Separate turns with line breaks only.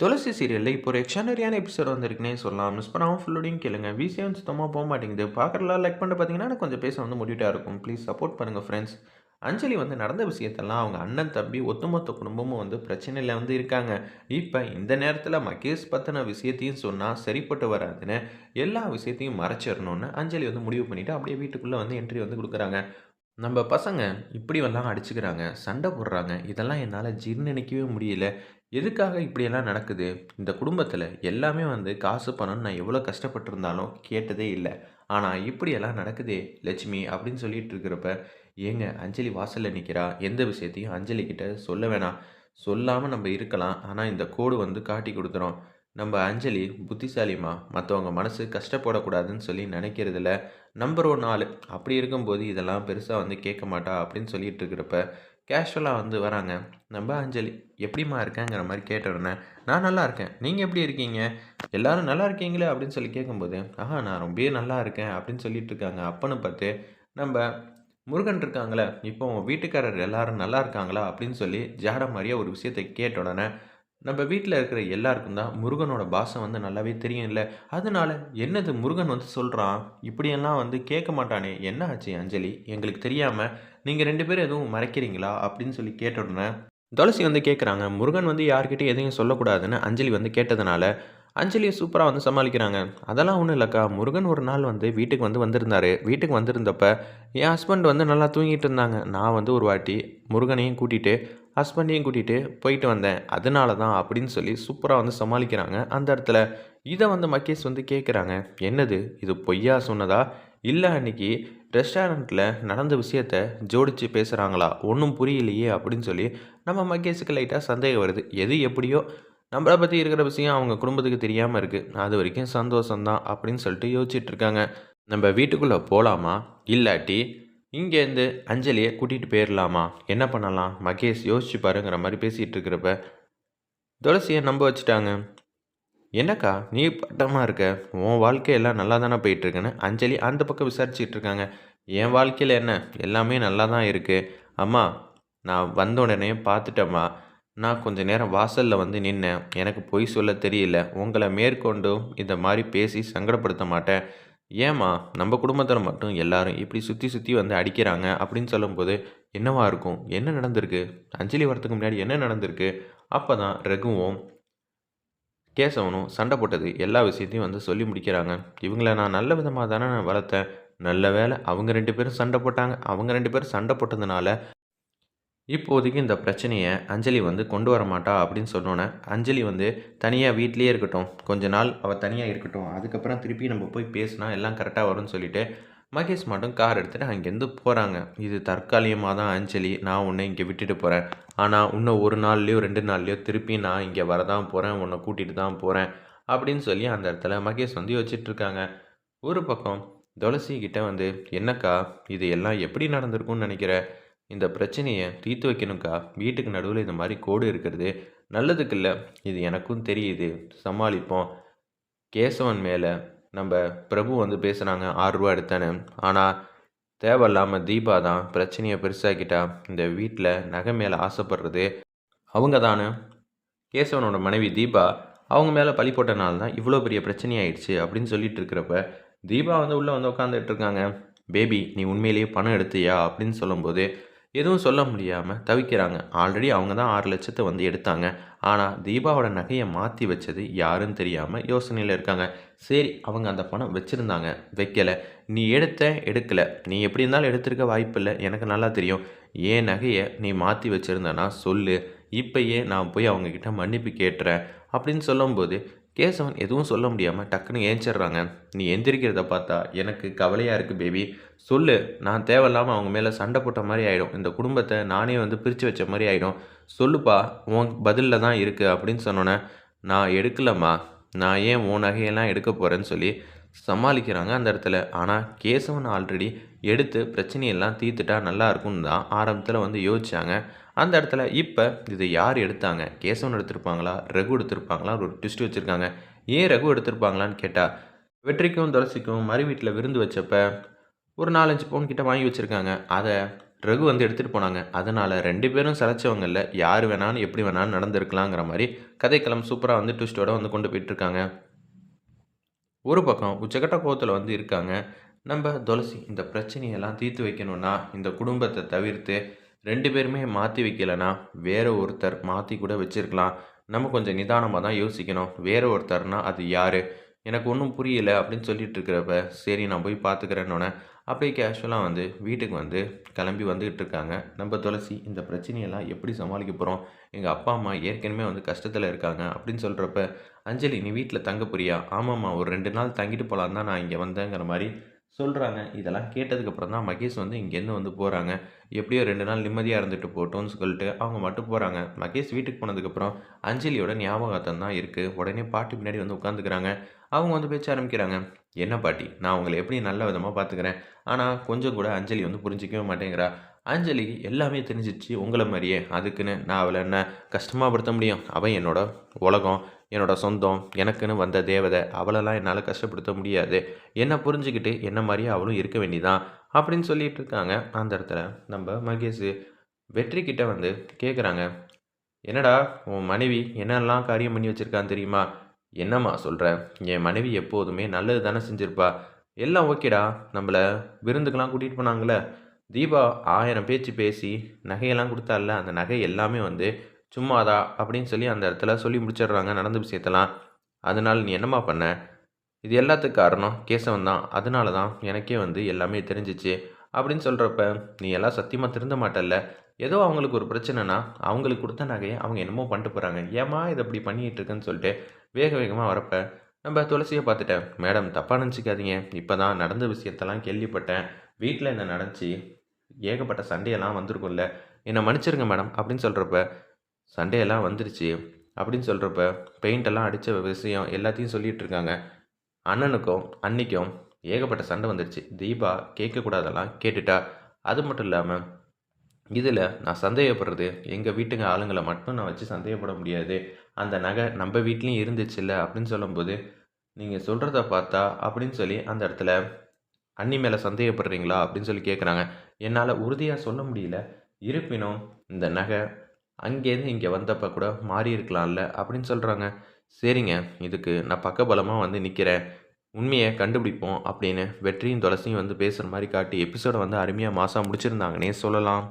துளசி சீரியலில் இப்போ ஒரு எக்ஸ்ட்ரானரியான எபிசோட் வந்திருக்குனே சொல்லலாம். மிஸ் பண்ணாமல் ஃபுல்லோடையும் கேளுங்க. விசியம் சுத்தமாக போக மாட்டேங்குது. பார்க்குறலாம் லைக் பண்ணிட்டு பார்த்தீங்கன்னா எனக்கு கொஞ்சம் பேச வந்து முடிவிட்டாக இருக்கும். ப்ளீஸ் சப்போர்ட் பண்ணுங்கள் ஃப்ரெண்ட்ஸ் அஞ்சலி வந்து நடந்த விஷயத்தெல்லாம் அவங்க அண்ணன் தம்பி ஒத்துமொத்த குடும்பமும் வந்து பிரச்சனையில் வந்து இருக்காங்க. இப்போ இந்த நேரத்தில் மகேஷ் பற்றின விஷயத்தையும் சொன்னால் சரிப்பட்டு வராதுன்னு எல்லா விஷயத்தையும் மறைச்சிடணுன்னு அஞ்சலி வந்து முடிவு பண்ணிவிட்டு அப்படியே வீட்டுக்குள்ளே வந்து என்ட்ரி வந்து கொடுக்குறாங்க. நம்ம பசங்க இப்படி எல்லாம் அடிச்சுக்கிறாங்க சண்டை போடுறாங்க இதெல்லாம் என்னால் ஜீர்ணிக்கவே முடியல. எதுக்காக இப்படியெல்லாம் நடக்குது? இந்த குடும்பத்தில் எல்லாமே வந்து காசு பணம் நான் எவ்வளோ கஷ்டப்பட்டிருந்தாலும் கேட்டதே இல்லை. ஆனால் இப்படியெல்லாம் நடக்குதே லட்சுமி அப்படின்னு சொல்லிட்டு இருக்கிறப்ப ஏங்க அஞ்சலி வாசலில் நிற்கிறா எந்த விஷயத்தையும் அஞ்சலி கிட்ட சொல்ல வேணாம். சொல்லாமல் நம்ம இருக்கலாம். ஆனால் இந்த கோடு வந்து காட்டி கொடுத்துறோம் நம்ம அஞ்சலி புத்திசாலிமா மற்றவங்க மனசு கஷ்டப்படக்கூடாதுன்னு சொல்லி நினைக்கிறதுல நம்பர் ஒன் ஆள். அப்படி இருக்கும்போது இதெல்லாம் பெருசாக வந்து கேட்க மாட்டா அப்படின்னு சொல்லிட்டு இருக்கிறப்ப கேஷுவலாக வந்து வராங்க. நம்ம அஞ்சலி எப்படிம்மா இருக்கேங்கிற மாதிரி கேட்ட உடனே நான் நல்லா இருக்கேன். நீங்கள் எப்படி இருக்கீங்க? எல்லோரும் நல்லா இருக்கீங்களே? அப்படின்னு சொல்லி கேட்கும்போது ஆஹா நான் ரொம்பவே நல்லா இருக்கேன். அப்படின்னு சொல்லிட்டு இருக்காங்க. அப்பன்னு பார்த்து நம்ம முருகன் இருக்காங்களே இப்போ வீட்டுக்காரர் எல்லாரும் நல்லா இருக்காங்களா? அப்படின்னு சொல்லி ஜாட மாதிரியே ஒரு விஷயத்தை கேட்ட உடனே நம்ம வீட்டில் இருக்கிற எல்லாருக்கும் தான் முருகனோட பாசம் வந்து நல்லாவே தெரியும் இல்லை அதனால என்னது முருகன் வந்து சொல்கிறான் இப்படியெல்லாம் வந்து கேட்க மாட்டானே. என்ன ஆச்சு அஞ்சலி? எங்களுக்கு தெரியாமல் நீங்கள் ரெண்டு பேரும் எதுவும் மறைக்கிறீங்களா? அப்படின்னு சொல்லி கேட்ட உடனே துளசி வந்து கேட்குறாங்க முருகன் வந்து யார்கிட்டயும் எதையும் சொல்லக்கூடாதுன்னு அஞ்சலி வந்து கேட்டதுனால அஞ்சலியை சூப்பராக வந்து சமாளிக்கிறாங்க. அதெல்லாம் ஒன்றும் இல்லைக்கா. முருகன் ஒரு நாள் வந்து வீட்டுக்கு வந்து வந்திருந்தார். வீட்டுக்கு வந்திருந்தப்ப என் ஹஸ்பண்ட் வந்து நல்லா தூங்கிட்டு இருந்தாங்க. நான் வந்து ஒரு வாட்டி முருகனையும் கூட்டிகிட்டு ஹஸ்பண்டையும் கூட்டிகிட்டு போயிட்டு வந்தேன். அதனால தான் அப்படின்னு சொல்லி சூப்பராக வந்து சமாளிக்கிறாங்க. அந்த இடத்துல இதை வந்து மகேஷ் வந்து கேட்குறாங்க என்னது? இது பொய்யா சொன்னதா? இல்லை அன்னைக்கு ரெஸ்டாரண்ட்டில் நடந்த விஷயத்த ஜோடித்து பேசுகிறாங்களா ஒன்றும் புரியலையே அப்படின்னு சொல்லி நம்ம மகேஷுக்கு லைட்டாக சந்தேகம் வருது. எது எப்படியோ நம்மளை பற்றி இருக்கிற விஷயம் அவங்க குடும்பத்துக்கு தெரியாமல் இருக்குது அது வரைக்கும் சந்தோஷம்தான் அப்படின்னு சொல்லிட்டு யோசிச்சுட்ருக்காங்க நம்ம வீட்டுக்குள்ளே போகலாமா இல்லாட்டி இங்கேருந்து அஞ்சலியை கூட்டிகிட்டு போயிடலாமா என்ன பண்ணலாம்? மகேஷ் யோசிச்சு பாருங்கிற மாதிரி பேசிகிட்டு இருக்கிறப்ப துளசியை நம்ப வச்சுட்டாங்க. என்னக்கா நீ பட்டமாக இருக்க? உன் வாழ்க்கையெல்லாம் நல்லா தானே போயிட்டுருக்குன்னு அஞ்சலி அந்த பக்கம் விசாரிச்சுட்டு இருக்காங்க. என் வாழ்க்கையில் என்ன? எல்லாமே நல்லா தான் இருக்குது அம்மா நான் வந்த உடனே பார்த்துட்டேம்மா. நான் கொஞ்ச நேரம் வாசலில் வந்து நின்னேன். எனக்கு பொய் சொல்ல தெரியல. உங்களை மேற்கொண்டும் இந்த மாதிரி பேசி சங்கடப்படுத்த மாட்டேன். ஏம்மா நம்ம குடும்பத்தில் மட்டும் எல்லாரும் இப்படி சுற்றி சுற்றி வந்து அடிக்கிறாங்க அப்படின்னு சொல்லும்போது என்னவா இருக்கும்? என்ன நடந்திருக்கு? அஞ்சலி வரத்துக்கு முன்னாடி என்ன நடந்திருக்கு? அப்போ தான் ரகுவும் கேசவனும் சண்டை போட்டது எல்லா விஷயத்தையும் வந்து சொல்லி முடிக்கிறாங்க. இவங்கள நான் நல்ல விதமாக தானே நான் வளர்த்தேன். நல்ல வேலை அவங்க ரெண்டு பேரும் சண்டை போட்டாங்க. அவங்க ரெண்டு பேரும் சண்டை போட்டதுனால இப்போதைக்கு இந்த பிரச்சனையை அஞ்சலி வந்து கொண்டு வர மாட்டா அப்படின்னு சொன்னோன்னே அஞ்சலி வந்து தனியாக வீட்லேயே இருக்கட்டும் கொஞ்ச நாள் அவள் தனியாக இருக்கட்டும் அதுக்கப்புறம் திருப்பி நம்ம போய் பேசினா எல்லாம் கரெக்டாக வரும்னு சொல்லிவிட்டு மகேஷ் மட்டும் கார் எடுத்துகிட்டு அங்கேருந்து போகிறாங்க இது தற்காலிகமாக தான் அஞ்சலி நான் உன்னை இங்கே விட்டுட்டு போகிறேன் ஆனால் இன்னும் ஒரு நாள்லேயோ ரெண்டு நாள்லேயோ திருப்பி நான் இங்கே வரதான் போகிறேன் உன்னை கூட்டிகிட்டு தான் போகிறேன் அப்படின்னு சொல்லி அந்த இடத்துல மகேஷ் வந்து யோசிச்சுட்ருக்காங்க ஒரு பக்கம் துளசி கிட்ட வந்து என்னக்கா இது எல்லாம் எப்படி நடந்திருக்கும்னு நினைக்கிற? இந்த பிரச்சனையை தீர்த்து வைக்கணும்க்கா? வீட்டுக்கு நடுவில் இந்த மாதிரி கோடு இருக்கிறது. நல்லதுக்கு இல்லை இது எனக்கும் தெரியுது. சமாளிப்போம். கேசவன் மேலே நம்ம பிரபு வந்து பேசுகிறாங்க ஆறுரூவா எடுத்தேன்னு. ஆனால் தேவையில்லாமல் தீபா தான் பிரச்சனையை பெருசாக்கிட்டா இந்த வீட்டில் நகை மேலே ஆசைப்படுறது. அவங்க தானே கேசவனோட மனைவி தீபா அவங்க மேலே பழி போட்டனால தான் இவ்வளோ பெரிய பிரச்சனையாயிடுச்சு அப்படின்னு சொல்லிட்டு இருக்கிறப்ப தீபா வந்து உள்ளே வந்து உட்காந்துட்டு இருக்காங்க. பேபி நீ உண்மையிலேயே பணம் எடுத்தியா? அப்படின்னு சொல்லும்போது எதுவும் சொல்ல முடியாமல் தவிக்கிறாங்க. ஆல்ரெடி அவங்க தான் ஆறு லட்சத்தை வந்து எடுத்தாங்க. ஆனால் தீபாவோட நகையை மாற்றி வச்சது யாருன்னு தெரியாமல் யோசனையில் இருக்காங்க. சரி அவங்க அந்த பணம் வச்சுருந்தாங்க. வைக்கலை. நீ எடுத்த எடுக்கலை. நீ எப்படி இருந்தாலும் எடுத்திருக்க வாய்ப்பில்லை எனக்கு நல்லா தெரியும். ஏன் நகையை நீ மாற்றி வச்சுருந்தனா சொல்லு. இப்போயே நான் போய் அவங்கக்கிட்ட மன்னிப்பு கேட்டுறேன். அப்படின்னு சொல்லும்போது கேசவன் எதுவும் சொல்ல முடியாமல் டக்குன்னு ஏஞ்சிடுறாங்க. நீ எந்திரிக்கிறத பார்த்தா எனக்கு கவலையாக இருக்குது பேபி சொல்லு நான் தேவையில்லாமல் அவங்க மேலே சண்டை போட்ட மாதிரி ஆகிடும் இந்த குடும்பத்தை நானே வந்து பிரித்து வச்ச மாதிரி ஆகிடும் சொல்லுப்பா உன் பதிலில் தான் இருக்குது அப்படின்னு சொன்னோன்னே நான் எடுக்கலம்மா. நான் ஏன் உன் நகையெல்லாம் எடுக்க போகிறேன்னு சொல்லி சமாளிக்கிறாங்க அந்த இடத்துல. ஆனால் கேசவன் ஆல்ரெடி எடுத்து பிரச்சனையெல்லாம் தீர்த்துட்டா நல்லா இருக்கும்னு தான் ஆரம்பத்தில் வந்து யோசிச்சாங்க. அந்த இடத்துல இப்போ இது யார் எடுத்தாங்க? கேசவன் எடுத்திருப்பாங்களா? ரகு எடுத்திருப்பாங்களா? ஒரு ட்விஸ்ட் வச்சுருக்காங்க. ஏன் ரகு எடுத்திருப்பாங்களான்னு கேட்டால் வெற்றிக்கும் துளசிக்கும் மறு வீட்டில் விருந்து வச்சப்ப ஒரு நாலஞ்சு பவுன் கிட்ட வாங்கி வச்சுருக்காங்க. அதை ரகு வந்து எடுத்துகிட்டு போனாங்க. அதனால் ரெண்டு பேரும் சலைச்சவங்களில் யார் வேணாலும் எப்படி வேணாலும் நடந்திருக்கலாங்கிற மாதிரி கதைக்களம் சூப்பராக வந்து ட்விஸ்டோட வந்து கொண்டு போயிட்டுருக்காங்க. ஒரு பக்கம் உச்சக்கட்ட கோவத்தில் வந்து இருக்காங்க. நம்ம துளசி இந்த பிரச்சனையெல்லாம் தீர்த்து வைக்கணும்னா இந்த குடும்பத்தை தவிர்த்து ரெண்டு பேருமே மாற்றி வைக்கலைன்னா வேற ஒருத்தர் மாற்றி கூட வச்சிருக்கலாம். நம்ம கொஞ்சம் நிதானமாக தான் யோசிக்கணும். வேற ஒருத்தர்னா அது யார்? எனக்கு ஒன்றும் புரியல அப்படின்னு சொல்லிட்டு இருக்கிறப்ப சரி நான் போய் பார்த்துக்கிறேன்னொன்னே அப்படியே கேஷுவலாக வந்து வீட்டுக்கு வந்து கிளம்பி வந்துக்கிட்டு இருக்காங்க. நம்ம துளசி இந்த பிரச்சனையெல்லாம் எப்படி சமாளிக்க போகிறோம் எங்கள் அப்பா அம்மா ஏற்கனவே வந்து கஷ்டத்தில் இருக்காங்க அப்படின்னு சொல்கிறப்ப அஞ்சலி நீ வீட்டில் தங்க போறியா? ஆமாம்மா ஒரு ரெண்டு நாள் தங்கிட்டு போகலான் தான் நான் இங்கே வந்தேங்கிற மாதிரி சொல்கிறாங்க இதெல்லாம் கேட்டதுக்கப்புறம் தான் மகேஷ் வந்து இங்கேருந்து வந்து போகிறாங்க எப்படியோ ரெண்டு நாள் நிம்மதியாக இருந்துட்டு போட்டோம்னு சொல்லிட்டு அவங்க மட்டும் போகிறாங்க மகேஷ் வீட்டுக்கு போனதுக்கப்புறம் அஞ்சலியோட ஞாபகத்தம் தான் இருக்குது உடனே பாட்டி பின்னாடி வந்து உட்காந்துக்கிறாங்க அவங்க வந்து பேச்ச ஆரம்பிக்கிறாங்க. என்ன பாட்டி? நான் உங்களை எப்படி நல்ல விதமாக பார்த்துக்கிறேன் ஆனால் கொஞ்சம் கூட அஞ்சலி வந்து புரிஞ்சிக்கவே மாட்டேங்கிறா. அஞ்சலி எல்லாமே தெரிஞ்சிச்சு உங்களை மாதிரியே. அதுக்குன்னு நான் அவளை என்ன கஷ்டமாக படுத்த முடியும்? அவன் என்னோட உலகம். என்னோட சொந்தம் எனக்குன்னு வந்த தேவதை அவளெல்லாம் என்னால் கஷ்டப்படுத்த முடியாது. என்னை புரிஞ்சுக்கிட்டு என்ன மாதிரியே அவளும் இருக்க வேண்டிதான் அப்படின்னு சொல்லிட்டு இருக்காங்க. அந்த இடத்துல நம்ம மகேஷ் வெற்றி கிட்ட வந்து கேட்குறாங்க என்னடா உன் மனைவி என்னெல்லாம் காரியம் பண்ணி வச்சுருக்கான்னு தெரியுமா? என்னம்மா சொல்கிற என் மனைவி எப்போதுமே நல்லது தானே செஞ்சுருப்பா. எல்லாம் ஓகேடா. நம்மளை விருந்துக்கெல்லாம் கூட்டிகிட்டு போனாங்களே தீபா ஆயிரம் பேச்சு பேசி நகையெல்லாம் கொடுத்தால அந்த நகை எல்லாமே வந்து சும்மாதா அப்படின்னு சொல்லி அந்த இடத்துல சொல்லி முடிச்சிடுறாங்க நடந்த விஷயத்தெல்லாம். அதனால் நீ என்னம்மா பண்ண? இது எல்லாத்துக்கும் காரணம் கேசவன் தான். அதனால தான் எனக்கே வந்து எல்லாமே தெரிஞ்சிச்சு அப்படின்னு சொல்கிறப்ப நீ எல்லாம் சத்தியமாக திருந்த மாட்டல்ல. ஏதோ அவங்களுக்கு ஒரு பிரச்சனைனா அவங்களுக்கு கொடுத்த நகையை அவங்க என்னமோ பண்ணிட்டு போகிறாங்க ஏமா இதை இப்படி பண்ணிகிட்டு இருக்குன்னு சொல்லிட்டு வேக வேகமாக வரப்ப நம்ம துளசியை பார்த்துட்டேன். மேடம் தப்பாக நினச்சிக்காதீங்க. இப்போ தான் நடந்த விஷயத்தெல்லாம் கேள்விப்பட்டேன். வீட்டில் என்ன நடந்துச்சு? ஏகப்பட்ட சண்டையெல்லாம் வந்திருக்கும்ல. என்னை மன்னிச்சிருங்க மேடம் அப்படின்னு சொல்கிறப்ப சண்டையெல்லாம் வந்துருச்சு அப்படின்னு சொல்கிறப்ப பெயிண்டெல்லாம் அடித்த விஷயம் எல்லாத்தையும் சொல்லிகிட்டு இருக்காங்க. அண்ணனுக்கும் அன்னிக்கும் ஏகப்பட்ட சண்டை வந்துருச்சு. தீபா கேட்கக்கூடாதெல்லாம் கேட்டுட்டா. அது மட்டும் இல்லாமல் இதில் நான் சந்தேகப்படுறது எங்கள் வீட்டுங்க ஆளுங்களை மட்டும் நான் வச்சு சந்தேகப்பட முடியாது. அந்த நகை நம்ம வீட்லேயும் இருந்துச்சுல்ல அப்படின்னு சொல்லும்போது நீங்கள் சொல்கிறத பார்த்தா அப்படின்னு சொல்லி அந்த இடத்துல அண்ணி மேலே சந்தேகப்படுறீங்களா அப்படின்னு சொல்லி கேட்குறாங்க என்னால் உறுதியாக சொல்ல முடியல. இருப்பினும் இந்த நகை அங்கேருந்து இங்கே வந்தப்போ கூட மாறி இருக்கலாம்ல அப்படின்னு சொல்கிறாங்க சரிங்க இதுக்கு நான் பக்கபலமாக வந்து நிற்கிறேன் உண்மையை கண்டுபிடிப்போம் அப்படின்னு வெற்றியும் துளசியும் வந்து பேசுகிற மாதிரி காட்டி எபிசோடை வந்து அருமையாக மாதம் முடிச்சிருந்தாங்கன்னே சொல்லலாம்.